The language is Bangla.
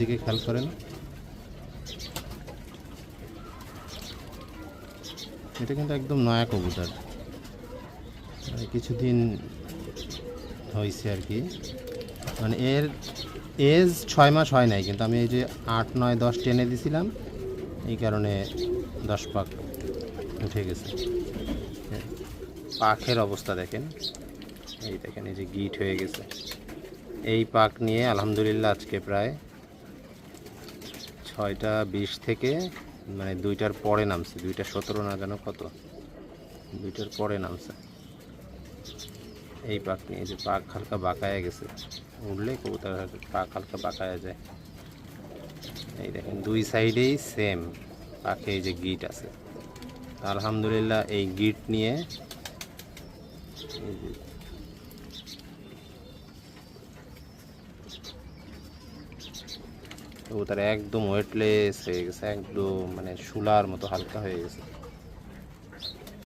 দিকে খেয়াল করেন। এটা কিন্তু একদম নয়া কবুতর। কিছুদিন হয়েছে আর কি। মানে এর এজ ছয় মাস হয় নাই, কিন্তু আমি এই যে আট, নয়, দশ টেনে দিছিলাম, এই কারণে দশ পাক উঠে গেছে। পাখের অবস্থা দেখেন। এই দেখেন, এই যে গিট হয়ে গেছে। এই পাক নিয়ে আলহামদুলিল্লাহ আজকে প্রায় ছয়টা বিশ থেকে মানে দুইটার পরে নামছে, দুইটা সতেরো না যেন কত? দুইটার পরে নামছে। এই পাক নিয়ে যে পাক হালকা বাঁকায় গেছে। উঠলে কবুতর পাক হালকা বাঁকায় যায়। এই দেখেন, দুই সাইডেই সেম পাখে এই যে গিট আছে। আলহামদুলিল্লাহ এই গিট নিয়ে কবুতর একদম ওয়েটলেস হয়ে গেছে একদম মানে শুলার মতো হালকা হয়ে গেছে।